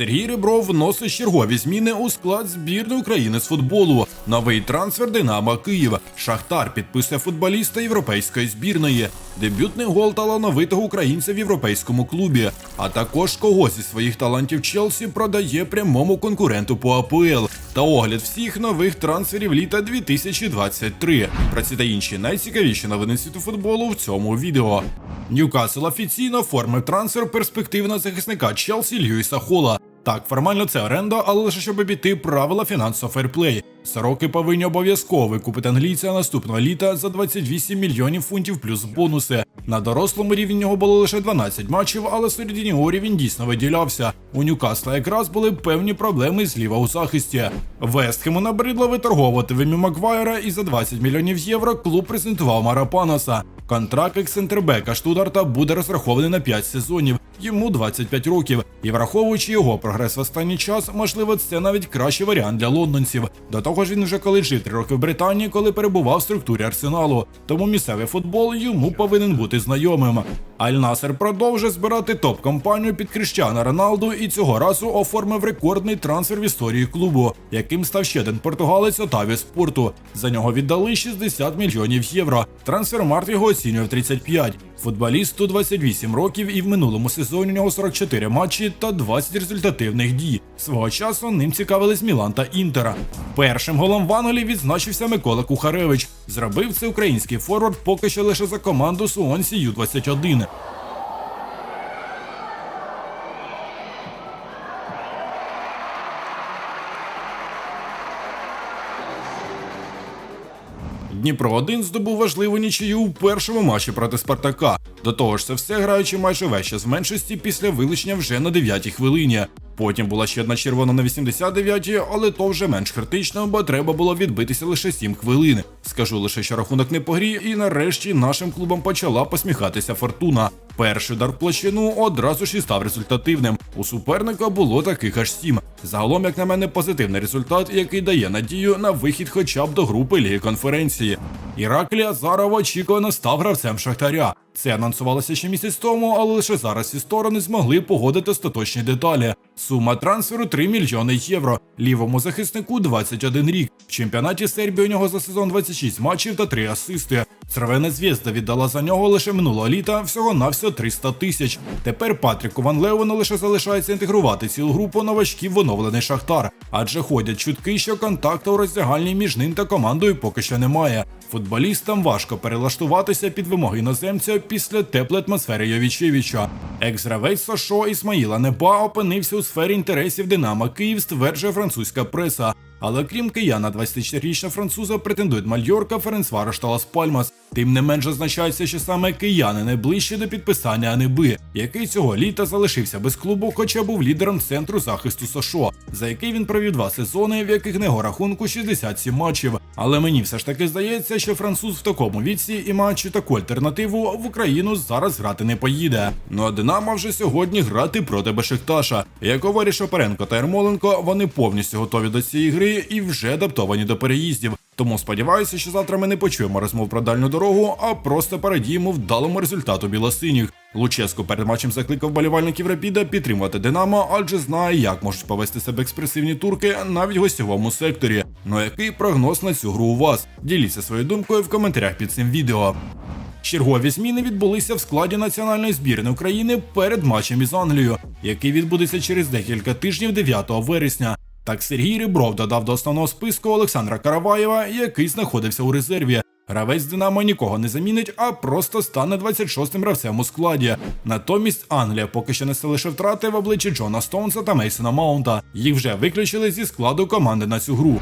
Сергій Ребров вносить чергові зміни у склад збірної України з футболу. Новий трансфер Динамо Київ. Шахтар підписує футболіста європейської збірної. Дебютний гол талановитого українця в європейському клубі. А також когось зі своїх талантів Челсі продає прямому конкуренту по АПЛ. Та огляд всіх нових трансферів літа 2023. Про ці та інші найцікавіші новини світу футболу в цьому відео. Ньюкасл офіційно оформив трансфер перспективного захисника Челсі Льюіса Хола. Так, формально це оренда, але лише щоб обійти правила фінансового ферплей. Сороки повинні обов'язково викупити англійця наступного літа за 28 мільйонів фунтів плюс бонуси. На дорослому рівні нього було лише 12 матчів, але серед юніорів він дійсно виділявся. У Ньюкасла якраз були певні проблеми зліва у захисті. Вестхему набридло виторговувати Вемі Маквайра і за 20 мільйонів євро клуб презентував Марапанаса. Контракт ексцентрбека Штударта буде розрахований на 5 сезонів, йому 25 років. І враховуючи його прогрес в останній час, можливо, це навіть кращий варіант для лондонців. До того ж, він вже коли жив 3 роки в Британії, коли перебував в структурі арсеналу. Тому місцевий футбол йому повинен бути знайомим. Аль Насер продовжує збирати топ-компанію під Кріштіана Роналду і цього разу оформив рекордний трансфер в історії клубу, яким став ще один португалець Отаві Спорту. За нього віддали 60 мільйонів євро. Трансфермарт його оцінює в 35. Футболісту 28 років і в минулому сезоні у нього 44 матчі та 20 результативних дій. Свого часу ним цікавились Мілан та Інтера. Першим голом в Англії відзначився Микола Кухаревич. Зробив це український форвард поки що лише за команду Суонсі Ю-21. Дніпро 1 здобув важливу нічию у першому матчі проти Спартака. До того ж, це все граючи майже весь час в меншості після вилучення вже на 9-й хвилині. Потім була ще одна червона на 89-й, але то вже менш критично, бо треба було відбитися лише 7 хвилин. Скажу лише, що рахунок не по грі, і нарешті нашим клубам почала посміхатися фортуна. Перший удар в площину одразу ж і став результативним. У суперника було таких аж сім. Загалом, як на мене, позитивний результат, який дає надію на вихід хоча б до групи Ліги конференції. Іраклі Азаров очікувано став гравцем Шахтаря. Це анонсувалося ще місяць тому, але лише зараз всі сторони змогли погодити остаточні деталі. Сума трансферу 3 мільйони євро. Лівому захиснику 21 рік. В чемпіонаті Сербії у нього за сезон 26 матчів та 3 асисти. Цервена зв'язда віддала за нього лише минулого літа всього навсього 300 тисяч. Тепер Патріку Ван Леону лише залишається інтегрувати цілу групу новачків в оновлений Шахтар, адже ходять чутки, що контакту у роздягальні між ним та командою поки що немає. Футболістам важко перелаштуватися під вимоги іноземця після теплої атмосфери Йовічевича. Екс-гравець Сашо Ісмаїла Неба опинився у сфері інтересів Динамо Київ, стверджує французька преса. Але крім кияна, 24-річного француза претендують Мальорка, Ференцварош та Пальмас. Тим не менш зазначається, що саме кияни найближчі до підписання Аниби, який цього літа залишився без клубу, хоча був лідером центру захисту Сашо, за який він провів два сезони, в яких на його рахунку 67 матчів. Але мені все ж таки здається, що француз в такому віці і маючи таку альтернативу в Україну зараз грати не поїде. Ну а Динамо вже сьогодні грати проти Бешикташа. Як говорять Шапаренко та Ермоленко, вони повністю готові до цієї гри і вже адаптовані до переїздів. Тому сподіваюся, що завтра ми не почуємо розмов про дальню дорогу, а просто порадіємо вдалому результату білосиніх. Луческо перед матчем закликав болівальників Рапіда підтримувати Динамо, адже знає, як можуть повести себе експресивні турки навіть в гостьовому секторі. Ну який прогноз на цю гру у вас? Діліться своєю думкою в коментарях під цим відео. Чергові зміни відбулися в складі національної збірної України перед матчем із Англією, який відбудеться через декілька тижнів 9 вересня. Так Сергій Рибров додав до основного списку Олександра Караваєва, який знаходився у резерві. Гравець Динамо нікого не замінить, а просто стане 26-м гравцем у складі. Натомість Англія поки що несе лише втрати в обличчі Джона Стоунса та Мейсона Маунта. Їх вже виключили зі складу команди на цю гру.